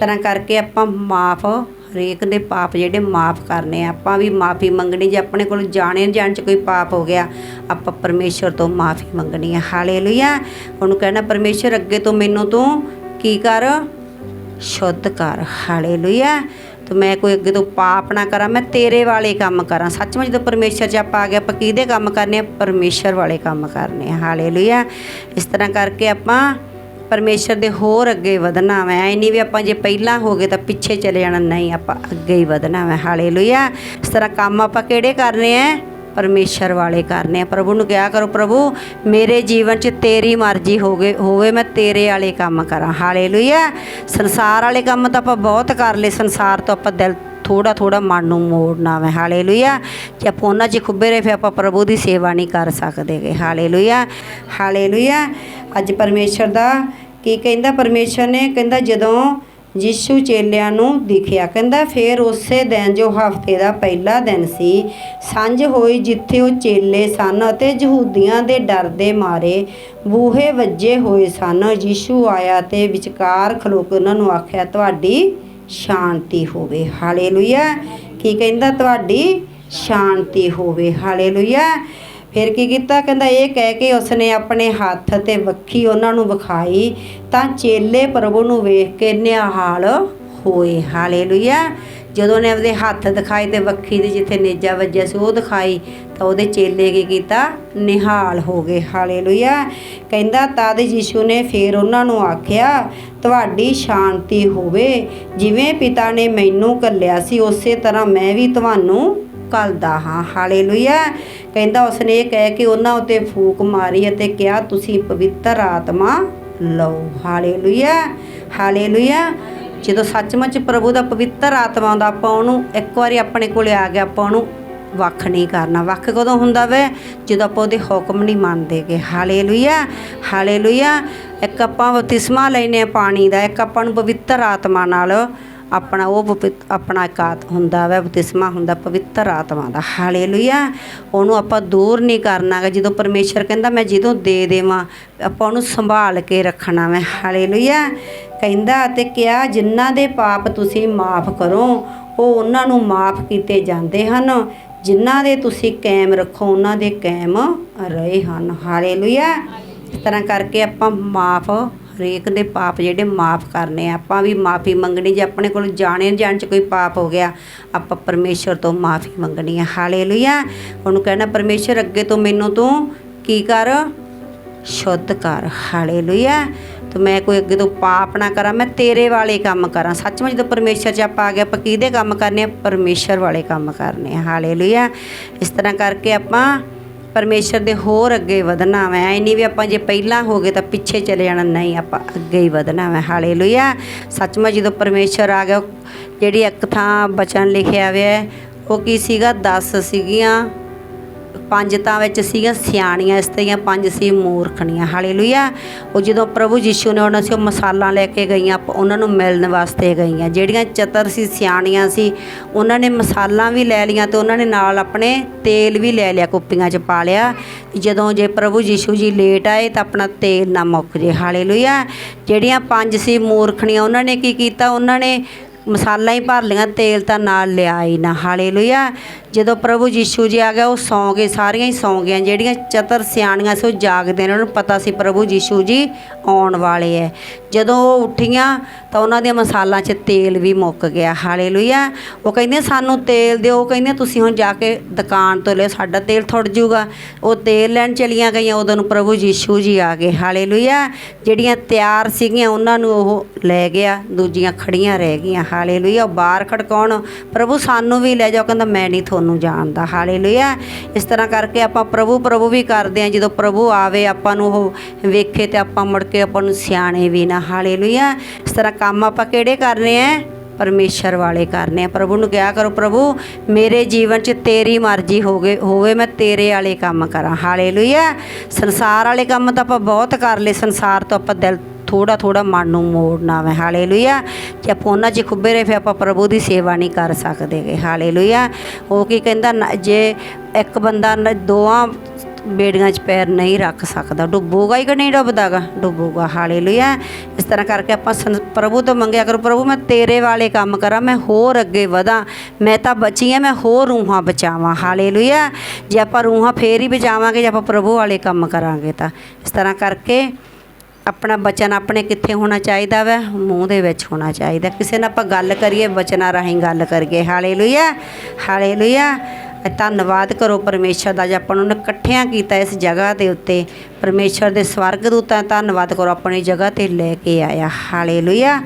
ਤਰ੍ਹਾਂ ਕਰਕੇ ਆਪਾਂ ਮਾਫ, ਹਰੇਕ ਦੇ ਪਾਪ ਜਿਹੜੇ ਮਾਫ ਕਰਨੇ ਆ। ਆਪਾਂ ਵੀ ਮਾਫੀ ਮੰਗਣੀ, ਜੇ ਆਪਣੇ ਕੋਲ ਜਾਣੇ ਜਾਣ ਚ ਕੋਈ ਪਾਪ ਹੋ ਗਿਆ, ਆਪਾਂ ਪਰਮੇਸ਼ਰ ਤੋਂ ਮਾਫੀ ਮੰਗਣੀ ਹੈ ਹਾਲੇਲੂਇਆ। ਉਹਨੂੰ ਕਹਿਣਾ ਪਰਮੇਸ਼ਰ ਅੱਗੇ ਤੋਂ ਮੈਨੂੰ ਤੂੰ ਕੀ ਕਰ? ਸ਼ੁੱਧ ਕਰ। ਹਾਲੇਲੂਇਆ। ਤੇ ਮੈਂ ਕੋਈ ਅੱਗੇ ਤੋਂ ਪਾਪ ਨਾ ਕਰਾਂ, ਮੈਂ ਤੇਰੇ ਵਾਲੇ ਕੰਮ ਕਰਾਂ। ਸੱਚਮੁੱਚ ਜਦੋਂ ਪਰਮੇਸ਼ਰ 'ਚ ਆਪਾਂ ਆ ਗਏ, ਆਪਾਂ ਕਿਹਦੇ ਕੰਮ ਕਰਨੇ ਆ? ਪਰਮੇਸ਼ਰ ਵਾਲੇ ਕੰਮ ਕਰਨੇ ਆ। ਹਾਲੇਲੂਇਆ। ਇਸ ਤਰ੍ਹਾਂ ਕਰਕੇ ਆਪਾਂ ਪਰਮੇਸ਼ਰ ਦੇ ਹੋਰ ਅੱਗੇ ਵਧਣਾ ਵੈ। ਐ ਨਹੀਂ ਵੀ ਆਪਾਂ ਜੇ ਪਹਿਲਾਂ ਹੋ ਗਏ ਤਾਂ ਪਿੱਛੇ ਚਲੇ ਜਾਣਾ। ਨਹੀਂ, ਆਪਾਂ ਅੱਗੇ ਹੀ ਵਧਣਾ ਵੈ। ਹਾਲੇਲੂਇਆ ਇਸ ਤਰ੍ਹਾਂ ਕੰਮ ਆਪਾਂ ਕਿਹੜੇ ਕਰਨੇ ਆ? ਪਰਮੇਸ਼ਰ ਵਾਲੇ ਕਰਨੇ ਆ। ਪ੍ਰਭੂ ਨੂੰ ਕਿਹਾ ਕਰੋ, ਪ੍ਰਭੂ, ਮੇਰੇ ਜੀਵਨ 'ਚ ਤੇਰੀ ਮਰਜ਼ੀ ਹੋਵੇ ਹੋਵੇ ਮੈਂ ਤੇਰੇ ਵਾਲੇ ਕੰਮ ਕਰਾਂ। ਹਾਲੇਲੂਇਆ ਸੰਸਾਰ ਵਾਲੇ ਕੰਮ ਤਾਂ ਆਪਾਂ ਬਹੁਤ ਕਰ ਲਏ। ਸੰਸਾਰ ਤੋਂ ਆਪਾਂ ਦਿਲ ਥੋੜਾ ਥੋੜਾ ਮਨ ਨੂੰ ਮੋੜਨਾ ਵੈ ਹਾਲੇਲੂਇਆ ਜੇ ਆਪਾਂ ਉਹਨਾਂ 'ਚ ਖੁੱਬੇ ਰਹੇ ਫਿਰ ਆਪਾਂ ਪ੍ਰਭੂ ਦੀ ਸੇਵਾ ਨਹੀਂ ਕਰ ਸਕਦੇਗੇ ਹਾਲੇਲੂਇਆ ਹਾਲੇਲੂਇਆ ਅੱਜ ਪਰਮੇਸ਼ਰ ਦਾ ਕੀ ਕਹਿੰਦਾ ਪਰਮੇਸ਼ਰ ਨੇ ਕਹਿੰਦਾ ਜਦੋਂ ਯਿਸੂ ਚੇਲਿਆਂ ਨੂੰ ਦਿਖਿਆ ਕਹਿੰਦਾ ਫਿਰ ਉਸੇ ਦਿਨ ਜੋ ਹਫ਼ਤੇ ਦਾ ਪਹਿਲਾ ਦਿਨ ਸੀ ਸਾਂਝ ਹੋਈ ਜਿੱਥੇ ਉਹ ਚੇਲੇ ਸਨ ਅਤੇ ਯਹੂਦੀਆਂ ਦੇ ਡਰ ਦੇ ਮਾਰੇ ਬੂਹੇ ਵੱਜੇ ਹੋਏ ਸਨ ਯਿਸੂ ਆਇਆ ਤੇ ਵਿਚਕਾਰ ਖਲੋ ਕੇ ਉਹਨਾਂ ਨੂੰ ਆਖਿਆ ਤੁਹਾਡੀ ਸ਼ਾਂਤੀ ਹੋਵੇ, ਹਾਲੇਲੂਇਆ। ਕੀ ਕਹਿੰਦਾ ਤੁਹਾਡੀ? ਸ਼ਾਂਤੀ ਹੋਵੇ, ਹਾਲੇਲੂਇਆ। ਫਿਰ ਕੀ ਕੀਤਾ? ਕਹਿੰਦਾ ਇਹ ਕਹਿ ਕੇ ਉਸਨੇ ਆਪਣੇ ਹੱਥ ਤੇ ਵੱਖੀ ਉਹਨਾਂ ਨੂੰ ਵਿਖਾਈ, ਤਾਂ ਚੇਲੇ ਪ੍ਰਭੂ ਨੂੰ ਵੇਖ ਕੇ ਨਿਹਾਲ ਹੋਏ, ਹਾਲੇਲੂਇਆ। ਜਦੋਂ ਨੇ ਆਪਦੇ ਹੱਥ ਦਿਖਾਏ ਤੇ ਵੱਖੀ ਦੀ ਜਿੱਥੇ ਨੇਜਾ ਵੱਜਿਆ ਸੀ, ਉਹ ਦਿਖਾਈ। ਤਾਂ ਉਹਦੇ ਚੇਲੇ ਕੀ ਕੀਤਾ? ਨਿਹਾਲ ਹੋ ਗਏ। ਹਾਲੇਲੂਇਆ। ਕਹਿੰਦਾ, ਤਦ ਯੀਸ਼ੂ ਨੇ ਫਿਰ ਉਹਨਾਂ ਨੂੰ ਆਖਿਆ, ਤੁਹਾਡੀ ਸ਼ਾਂਤੀ ਹੋਵੇ। ਜਿਵੇਂ ਪਿਤਾ ਨੇ ਮੈਨੂੰ ਕੱਲਿਆ ਸੀ, ਉਸੇ ਤਰ੍ਹਾਂ ਮੈਂ ਵੀ ਤੁਹਾਨੂੰ ਕੱਲਦਾ ਹਾਂ। ਹਾਲੇਲੂਇਆ। ਕਹਿੰਦਾ, ਉਸਨੇ ਇਹ ਕਹਿ ਕੇ ਉਹਨਾਂ ਉੱਤੇ ਫੂਕ ਮਾਰੀ ਅਤੇ ਕਿਹਾ, ਤੁਸੀਂ ਪਵਿੱਤਰ ਆਤਮਾ ਲਓ। ਹਾਲੇਲੂਇਆ। ਹਾਲੇਲੂਇਆ। ਜਦੋਂ ਸੱਚਮੁੱਚ ਪ੍ਰਭੂ ਦਾ ਪਵਿੱਤਰ ਆਤਮਾ ਆਉਂਦਾ, ਆਪਾਂ ਉਹਨੂੰ ਇੱਕ ਵਾਰੀ ਆਪਣੇ ਕੋਲੇ ਆ ਗਿਆ ਆਪਾਂ ਉਹਨੂੰ ਵੱਖ ਨਹੀਂ ਕਰਨਾ। ਵੱਖ ਕਦੋਂ ਹੁੰਦਾ ਵੇ? ਜਦੋਂ ਆਪਾਂ ਉਹਦੇ ਹੁਕਮ ਨਹੀਂ ਮੰਨਦੇਗੇ ਹਾਲੇਲੂਇਆ ਹਾਲੇਲੂਇਆ। ਇੱਕ ਆਪਾਂ ਬਪਤਿਸਮਾ ਲੈਨੇ ਆ ਪਾਣੀ ਦਾ। ਇੱਕ ਆਪਾਂ ਨੂੰ ਪਵਿੱਤਰ ਆਤਮਾ ਨਾਲ ਆਪਣਾ ਉਹ ਆਪਣਾ ਇੱਕ ਆਤ ਹੁੰਦਾ ਵਾ, ਬਪਤਿਸਮਾ ਹੁੰਦਾ ਪਵਿੱਤਰ ਆਤਮਾ ਦਾ। ਹਾਲੇਲੂਇਆ। ਉਹਨੂੰ ਆਪਾਂ ਦੂਰ ਨਹੀਂ ਕਰਨਾਗਾ ਜਦੋਂ ਪਰਮੇਸ਼ਰ ਕਹਿੰਦਾ, ਮੈਂ ਜਦੋਂ ਦੇ ਦੇਵਾਂ, ਆਪਾਂ ਉਹਨੂੰ ਸੰਭਾਲ ਕੇ ਰੱਖਣਾ ਵਾ। ਹਾਲੇਲੂਇਆ। ਕਹਿੰਦਾ ਅਤੇ ਕਿਹਾ, ਜਿਨ੍ਹਾਂ ਦੇ ਪਾਪ ਤੁਸੀਂ ਮਾਫ ਕਰੋ, ਉਹ ਉਹਨਾਂ ਨੂੰ ਮਾਫ ਕੀਤੇ ਜਾਂਦੇ ਹਨ। ਜਿਨ੍ਹਾਂ ਦੇ ਤੁਸੀਂ ਕਾਇਮ ਰੱਖੋ, ਉਹਨਾਂ ਦੇ ਕਾਇਮ ਰਹੇ ਹਨ। ਹਾਲੇਲੂਇਆ। ਇਸ ਤਰ੍ਹਾਂ ਕਰਕੇ ਆਪਾਂ ਮਾਫ, ਹਰੇਕ ਦੇ ਪਾਪ ਜਿਹੜੇ ਮਾਫ ਕਰਨੇ ਆ। ਆਪਾਂ ਵੀ ਮਾਫੀ ਮੰਗਣੀ, ਜੇ ਆਪਣੇ ਕੋਲ ਜਾਣੇ ਜਾਣ ਚ ਕੋਈ ਪਾਪ ਹੋ ਗਿਆ, ਆਪਾਂ ਪਰਮੇਸ਼ਰ ਤੋਂ ਮਾਫੀ ਮੰਗਣੀ ਹੈ ਹਾਲੇਲੂਇਆ। ਉਹਨੂੰ ਕਹਿਣਾ, ਪਰਮੇਸ਼ਰ, ਅੱਗੇ ਤੋਂ ਮੈਨੂੰ ਤੂੰ ਕੀ ਕਰ? ਸ਼ੁੱਧ ਕਰ। ਹਾਲੇਲੂਇਆ। ਤੇ ਮੈਂ ਕੋਈ ਅੱਗੇ ਤੋਂ ਪਾਪ ਨਾ ਕਰਾਂ ਮੈਂ ਤੇਰੇ ਵਾਲੇ ਕੰਮ ਕਰਾਂ। ਸੱਚਮੁੱਚ ਜਦੋਂ ਪਰਮੇਸ਼ਰ 'ਚ ਆਪਾਂ ਆ ਗਏ ਆਪਾਂ ਕਿਹਦੇ ਕੰਮ ਕਰਨੇ ਆ? ਪਰਮੇਸ਼ਰ ਵਾਲੇ ਕੰਮ ਕਰਨੇ ਆ। ਹਾਲੇਲੂਇਆ ਇਸ ਤਰ੍ਹਾਂ ਕਰਕੇ ਆਪਾਂ ਪਰਮੇਸ਼ਰ ਦੇ ਹੋਰ ਅੱਗੇ ਵਧਣਾ ਵੈ। ਐ ਨਹੀਂ ਵੀ ਆਪਾਂ ਜੇ ਪਹਿਲਾਂ ਹੋ ਗਏ ਤਾਂ ਪਿੱਛੇ ਚਲੇ ਜਾਣਾ ਨਹੀਂ ਆਪਾਂ ਅੱਗੇ ਹੀ ਵਧਣਾ ਵੈ। ਹਾਲੇਲੂਇਆ ਸੱਚਮੁੱਚ ਜਦੋਂ ਪਰਮੇਸ਼ਰ ਆ ਗਿਆ ਉਹ ਜਿਹੜੀ ਇੱਕ ਥਾਂ ਬਚਨ ਲਿਖਿਆ ਹੋਇਆ ਹੈ, ਉਹ ਕੀ ਸੀਗਾ? 10 ਸੀਗੀਆਂ। ਪੰਜ ਤਾਂ ਵਿੱਚ ਸੀਗੀਆਂ ਸਿਆਣੀਆਂ ਇਸਤਰੀਆਂ ਪੰਜ ਸੀ ਮੂਰਖਣੀਆਂ। ਹਾਲੇਲੂਇਆ। ਉਹ ਜਦੋਂ ਪ੍ਰਭੂ ਯੀਸ਼ੂ ਨੇ ਉਹਨਾਂ ਸੀ ਉਹ ਮਸਾਲਾ ਲੈ ਕੇ ਗਈਆਂ ਉਹਨਾਂ ਨੂੰ ਮਿਲਣ ਵਾਸਤੇ ਗਈਆਂ। ਜਿਹੜੀਆਂ ਚਤਰ ਸੀ, ਸਿਆਣੀਆਂ ਸੀ, ਉਹਨਾਂ ਨੇ ਮਸਾਲਾ ਵੀ ਲੈ ਲੀਆਂ ਤੇ ਉਹਨਾਂ ਨੇ ਨਾਲ ਆਪਣੇ ਤੇਲ ਵੀ ਲੈ ਲਿਆ, ਕੁੱਪੀਆਂ 'ਚ ਪਾ ਲਿਆ। ਜਦੋਂ ਜੇ ਪ੍ਰਭੂ ਯੀਸ਼ੂ ਜੀ ਲੇਟ ਆਏ ਤਾਂ ਆਪਣਾ ਤੇਲ ਨਾ ਮੁੱਕ ਜੇ। ਹਾਲੇਲੂਇਆ। ਜਿਹੜੀਆਂ ਪੰਜ ਸੀ ਮੂਰਖਣੀਆਂ, ਉਹਨਾਂ ਨੇ ਕੀ ਕੀਤਾ? ਉਹਨਾਂ ਨੇ ਮਸਾਲਾ ਹੀ ਭਰ ਲਿਆ ਤੇਲ ਤਾਂ ਨਾਲ ਲਿਆ ਹੀ ਨਾ। ਹਾਲੇਲੂਇਆ। ਜਦੋਂ ਪ੍ਰਭੂ ਯੀਸ਼ੂ ਜੀ ਆ ਗਿਆ, ਉਹ ਸੌਂ ਗਏ, ਸਾਰੀਆਂ ਹੀ ਸੌਂ ਗਈਆਂ। ਜਿਹੜੀਆਂ ਚਤਰ ਸਿਆਣੀਆਂ ਸੀ, ਉਹ ਜਾਗਦੇ ਨੇ, ਉਹਨਾਂ ਨੂੰ ਪਤਾ ਸੀ ਪ੍ਰਭੂ ਯੀਸ਼ੂ ਜੀ ਆਉਣ ਵਾਲੇ ਐ। ਜਦੋਂ ਉਹ ਉੱਠੀਆਂ, ਤਾਂ ਉਹਨਾਂ ਦੇ ਮਸਾਲਾਂ 'ਚ ਤੇਲ ਵੀ ਮੁੱਕ ਗਿਆ। ਹਾਲੇਲੂਇਆ। ਉਹ ਕਹਿੰਦੇ ਸਾਨੂੰ ਤੇਲ ਦਿਓ। ਉਹ ਕਹਿੰਦੇ ਤੁਸੀਂ ਹੁਣ ਜਾ ਕੇ ਦੁਕਾਨ ਤੋਂ ਲਿਓ, ਸਾਡਾ ਤੇਲ ਥੁੜ ਜੂਗਾ। ਉਹ ਤੇਲ ਲੈਣ ਚਲੀਆਂ ਗਈਆਂ, ਉਦੋਂ ਨੂੰ ਪ੍ਰਭੂ ਯੀਸ਼ੂ ਜੀ ਆ ਗਏ। ਹਾਲੇਲੂਇਆ। ਜਿਹੜੀਆਂ ਤਿਆਰ ਸੀਗੀਆਂ, ਉਹਨਾਂ ਨੂੰ ਉਹ ਲੈ ਗਿਆ, ਦੂਜੀਆਂ ਖੜੀਆਂ ਰਹਿ ਗਈਆਂ। ਹਾਲੇਲੂਇਆ, ਉਹ ਬਾਹਰ ਖੜਕਾਉਣ। ਪ੍ਰਭੂ ਸਾਨੂੰ ਵੀ ਲੈ ਜਾਓ ਕਹਿੰਦਾ, ਮੈਂ ਨਹੀਂ ਤੁਹਾਨੂੰ ਜਾਣਦਾ। ਹਾਲੇਲੂਇਆ। ਇਸ ਤਰ੍ਹਾਂ ਕਰਕੇ ਆਪਾਂ ਪ੍ਰਭੂ ਪ੍ਰਭੂ ਵੀ ਕਰਦੇ ਹਾਂ। ਜਦੋਂ ਪ੍ਰਭੂ ਆਵੇ, ਆਪਾਂ ਨੂੰ ਉਹ ਵੇਖੇ ਤੇ ਆਪਾਂ ਮੁੜ ਕੇ ਆਪਾਂ ਨੂੰ ਸਿਆਣੇ ਵੀ ਨਾ। ਹਾਲੇਲੂਇਆ। ਇਸ ਤਰ੍ਹਾਂ ਕੰਮ ਆਪਾਂ ਕਿਹੜੇ ਕਰਨੇ ਆ? ਪਰਮੇਸ਼ਰ ਵਾਲੇ ਕਰਨੇ ਆ। ਪ੍ਰਭੂ ਨੂੰ ਕਿਹਾ ਕਰੋ, ਪ੍ਰਭੂ, ਮੇਰੇ ਜੀਵਨ 'ਚ ਤੇਰੀ ਮਰਜ਼ੀ ਹੋਵੇ ਹੋਵੇ, ਮੈਂ ਤੇਰੇ ਵਾਲੇ ਕੰਮ ਕਰਾਂ। ਹਾਲੇਲੂਇਆ। ਸੰਸਾਰ ਵਾਲੇ ਕੰਮ ਤਾਂ ਆਪਾਂ ਬਹੁਤ ਕਰ ਲਏ। ਸੰਸਾਰ ਤੋਂ ਆਪਾਂ ਦਿਲ ਥੋੜਾ ਥੋੜਾ ਮਨ ਨੂੰ ਮੋੜਨਾ ਵੈ ਹਾਲੇਲੂਇਆ ਜੇ ਫੋਨਾਂ 'ਚ ਖੁੱਬੇ ਰਹੇ ਫਿਰ ਆਪਾਂ ਪ੍ਰਭੂ ਦੀ ਸੇਵਾ ਨਹੀਂ ਕਰ ਸਕਦੇਗੇ ਹਾਲੇਲੂਇਆ ਉਹ ਕੀ ਕਹਿੰਦਾ ਨਾ- ਜੇ ਇੱਕ ਬੰਦਾ ਨ- ਦੋਆਂ ਬੇੜੀਆਂ 'ਚ ਪੈਰ ਨਹੀਂ ਰੱਖ ਸਕਦਾ ਡੁੱਬੂਗਾ ਹੀ ਕਿ ਨਹੀਂ ਡੁੱਬਦਾਗਾ ਡੁੱਬੂਗਾ ਹਾਲੇਲੂਇਆ ਇਸ ਤਰ੍ਹਾਂ ਕਰਕੇ ਆਪਾਂ ਸਨ- ਪ੍ਰਭੂ ਤੋਂ ਮੰਗਿਆ ਕਰੋ ਪ੍ਰਭੂ ਮੈਂ ਤੇਰੇ ਵਾਲੇ ਕੰਮ ਕਰਾਂ ਮੈਂ ਹੋਰ ਅੱਗੇ ਵਧਾਂ ਮੈਂ ਤਾਂ ਬਚੀ ਆ ਮੈਂ ਹੋਰ ਰੂਹਾਂ ਬਚਾਵਾਂ ਹਾਲੇਲੂਇਆ ਜੇ ਆਪਾਂ ਰੂਹਾਂ ਫੇਰ ਹੀ ਬਚਾਵਾਂਗੇ ਜੇ ਆਪਾਂ ਪ੍ਰਭੂ ਵਾਲੇ ਕੰਮ ਕਰਾਂਗੇ ਤਾਂ ਇਸ ਤਰ੍ਹਾਂ ਕਰਕੇ ਆਪਣਾ ਬਚਨ ਆਪਣੇ ਕਿੱਥੇ ਹੋਣਾ ਚਾਹੀਦਾ ਵੈ? ਮੂੰਹ ਦੇ ਵਿੱਚ ਹੋਣਾ ਚਾਹੀਦਾ। ਕਿਸੇ ਨਾਲ ਆਪਾਂ ਗੱਲ ਕਰੀਏ, ਬਚਨਾਂ ਰਾਹੀਂ ਗੱਲ ਕਰੀਏ। Hallelujah hallelujah. ਧੰਨਵਾਦ ਕਰੋ ਪਰਮੇਸ਼ਰ ਦਾ ਜੇ ਆਪਾਂ ਨੂੰ ਉਹਨੇ ਇਕੱਠਿਆਂ ਕੀਤਾ ਇਸ ਜਗ੍ਹਾ ਦੇ ਉੱਤੇ। ਪਰਮੇਸ਼ਰ ਦੇ ਸਵਰਗ ਦੂਤਾਂ ਧੰਨਵਾਦ ਕਰੋ ਆਪਣੀ ਜਗ੍ਹਾ ਤੇ ਲੈ ਕੇ ਆਇਆ। ਹਾਲੇਲੂਇਆ।